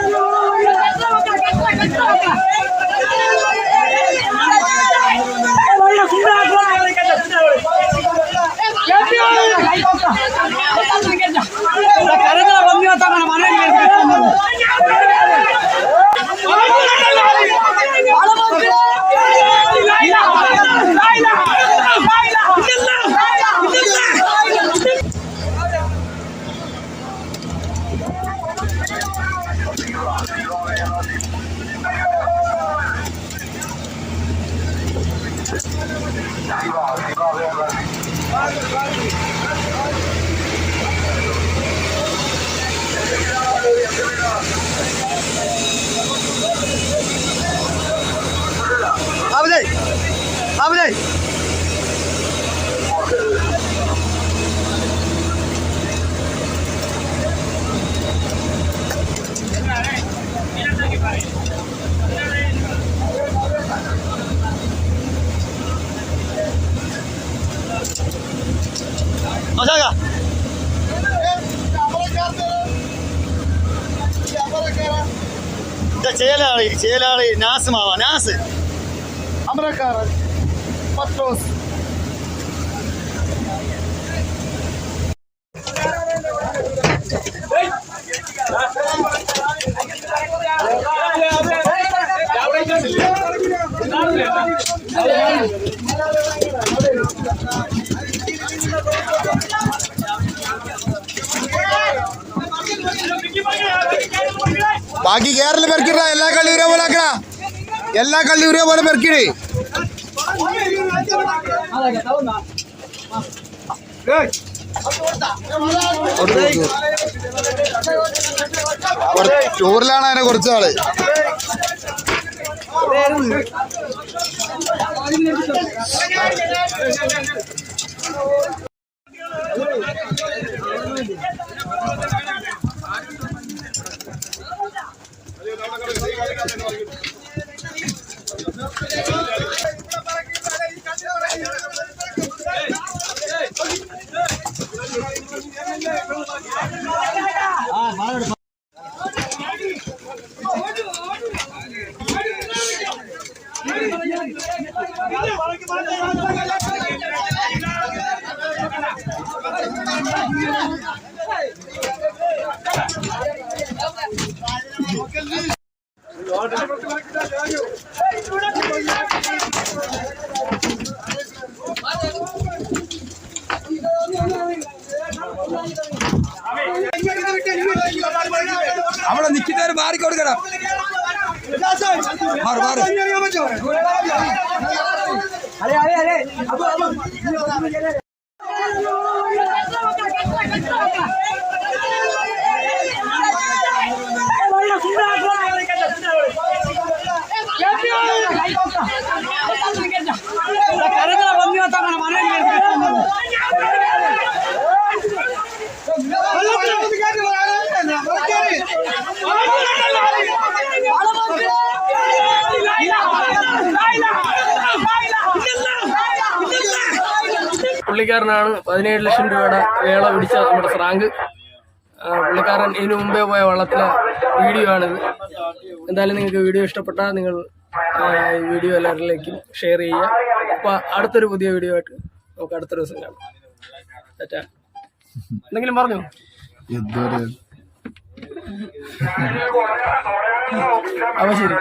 Aleluya, gloria, gloria, gloria, gloria. Obrigado, Flávio. Aşağı ചെയ്യലാണ് ചെയ്യലാണ് നാസ് മാവാ നാസ് അമരക്കാരൻ പത്രോസ് ബാക്കി കേരളം പെറുക്കിട എല്ലാ കള്ളി ഒരേ പോലെ ആക്കണ എല്ലാ കള്ളി ഒരേ പോലെ പെറുക്കിട് ടൂറിലാണ് അതിനെ കുറച്ച് അവിടെ നിൽക്കുന്നവർ മാറിക്കൊടുക്കണം മാറി മാറി. ¡Ale, ale, ale! ¡Apúrate! ¡Apúrate! പുള്ളിക്കാരനാണ് പതിനേഴ് ലക്ഷം രൂപയുടെ വേള പിടിച്ച നമ്മുടെ ഫ്രാങ്ക്. പുള്ളിക്കാരൻ ഇതിനു മുമ്പേ പോയ വള്ളത്തിലെ വീഡിയോ ആണിത്. എന്തായാലും നിങ്ങൾക്ക് വീഡിയോ ഇഷ്ടപ്പെട്ടാൽ നിങ്ങൾ വീഡിയോ എല്ലാവരിലേക്കും ഷെയർ ചെയ്യുക. അപ്പോൾ അടുത്തൊരു പുതിയ വീഡിയോ ആയിട്ട് നമുക്ക് അടുത്ത ദിവസം കാണാം. തെറ്റാ എന്തെങ്കിലും പറഞ്ഞു? അപ്പോൾ ശരി.